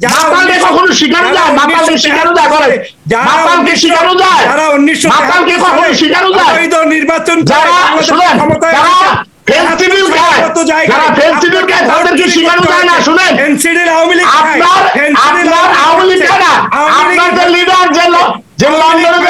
যারা মাতালকে উনিশশো- কখনো শিখানো যারা যায় মাতালকে উনিশশো শিখানো যায় বলে মাতালকে শিখানো যায় মাতালকে কখনো শিখানো যায় নির্বাচন যারা শুনেন যারা ফেন্সিডিল খায় যারা ফেন্সিডিল খায় তাদেরকে শিখানো যায় না শুনেন। ফেন্সিডিল আওয়ামী লীগ আপনার আপনার আওয়ামী লীগ না আপনার যে লিডার যে যে লন্ডনে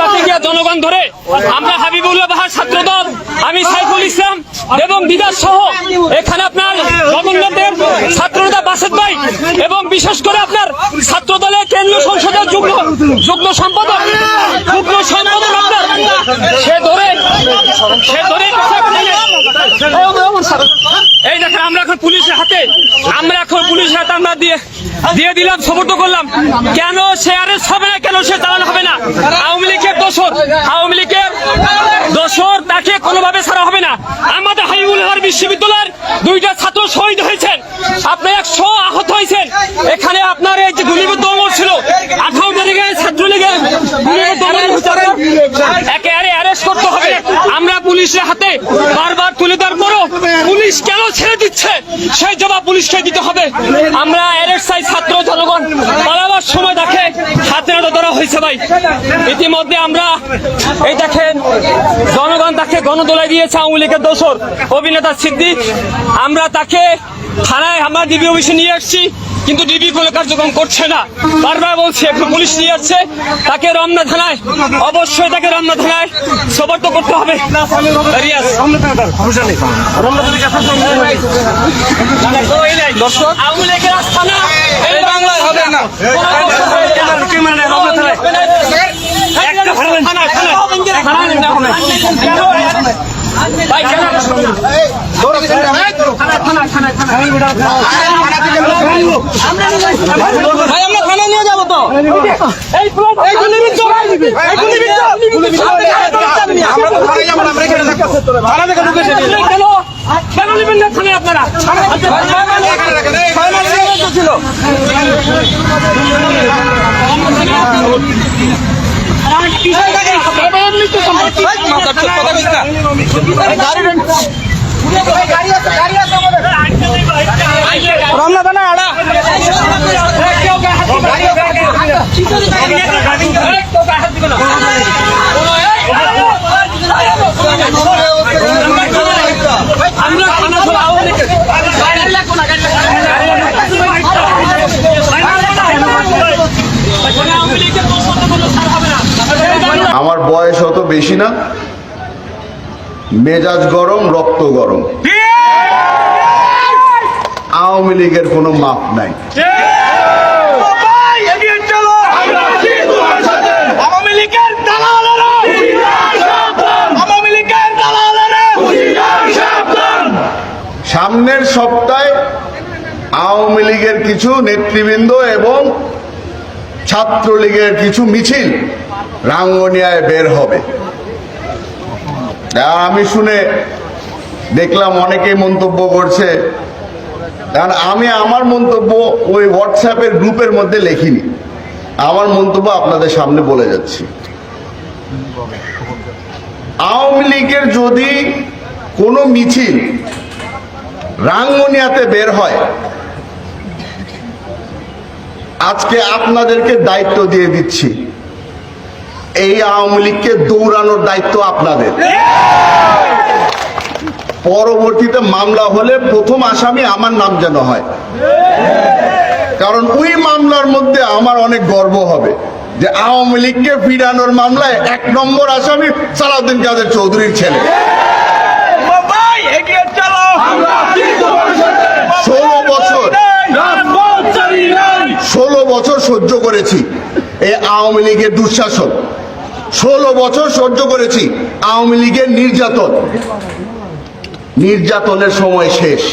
জনগণ ধরে আমরা হাবিবুল্লাহ বাহার ছাত্র দল আমি সাইফুল ইসলাম এবং দিদার সহ এখানে আপনার জগন্নাথের ছাত্রনেতা বাসেদ ভাই এবং বিশেষ করে আপনার ছাত্র দলের কেন্দ্রীয় সংসদের যুগ্ম যুগ্ম সম্পাদক যুগ্ম সম্পাদক আপনার, সে ধরে সে ধরে এই দেখেন, আমরা এখন পুলিশের হাতে, আমরা এখন পুলিশের হাতে আমরা দিয়ে দিয়ে দিলাম সমর্থ করলাম। কেন সে আরেস্ট হবে কেন সে চালানো হবে না আওয়ামী লীগের দোষর আওয়ামী লীগের দোষর তাকে কোনোভাবে ছাড়া হবে না। আমাদের হাইবুল বিশ্ববিদ্যালয়ের দুইটা ছাত্র শহীদ হয়েছেন। আপনি একশো আহত হয়েছেন। এখানে আপনার এই যে গুলিবিদ্ধ অমর ছিল, আঠারো তারিখে ছাত্রলীগের অ্যারেস্ট করতে আমরা পুলিশের হাতে বারবার তুলে পুলিশ কেন ছেড়ে দিচ্ছে? সেই জবাব পুলিশকে দিতে হবে। আমরা ছাত্র জনগণ পালাবার সময় দেখে হাতে নাতে ধরা হয়েছে ভাই। ইতিমধ্যে আমরা এই দেখেন জনগণ তাকে গণদোলায় দিয়েছে আওয়ামী লীগের দোষর অভিনেতা সিদ্দিক। আমরা তাকে থানায় আমরা ডিবি অফিসে নিয়ে আসছি কিন্তু ডিবি কোনো কার্যক্রম করছে না। বারবার বলছে একটু পুলিশ নিয়ে যাচ্ছে তাকে রমনা থানায় অবশ্যই তাকে রমনা থানায় সবর্ত করতে হবে। দর্শক আওয়ামী লীগের আস্থানা এই বাংলায় হবে না একটা থানায়, থানায়, থানায়, থানায়। ভাই, আমরা থানায় নিয়ে যাব তো কেন নেবেন না থানায় আপনারা ছিল রমনা থানা আড়া আমরা থানা ধরে আওয়ামী লীগের আওয়ামী লীগের দোষর কোনো আমার বয়স অত বেশি না। মেজাজ গরম রক্ত গরম। আওয়ামী লীগের কোনো মাপ নাই। সামনের সপ্তাহে আওয়ামী লীগের কিছু নেতৃবৃন্দ এবং ছাত্রলীগের কিছু মিছিল রাঙ্গনিয়ায় বের হবে। আমি শুনে দেখলাম অনেকেই মন্তব্য করছে কারণ আমি আমার মন্তব্য ওই হোয়াটসঅ্যাপের গ্রুপের মধ্যে লিখিনি। আমার মন্তব্য আপনাদের সামনে বলে যাচ্ছি। আওয়ামী লীগের যদি কোনো মিছিল রাঙ্গনিয়াতে বের হয়, আজকে আপনাদেরকে দায়িত্ব দিয়ে দিচ্ছি। এই আওয়ামী লীগকে দৌড়ানোর দায়িত্ব আপনাদের। পরবর্তীতে মামলা হলে প্রথম আসামি আমার নাম যেন হয়। কারণ ওই মামলার মধ্যে আমার অনেক গর্ব হবে যে আওয়ামী লীগকে ফিরানোর মামলায় এক নম্বর আসামি সালাউদ্দিন কাদের চৌধুরীর ছেলে। ষোলো বছর। ষোলো বছর সহ্য করেছি এই আওয়ামী লীগের দুঃশাসন। ষোলো বছর সহ্য করেছি আওয়ামী লীগের নির্যাতন। নির্যাতনের সময় শেষ।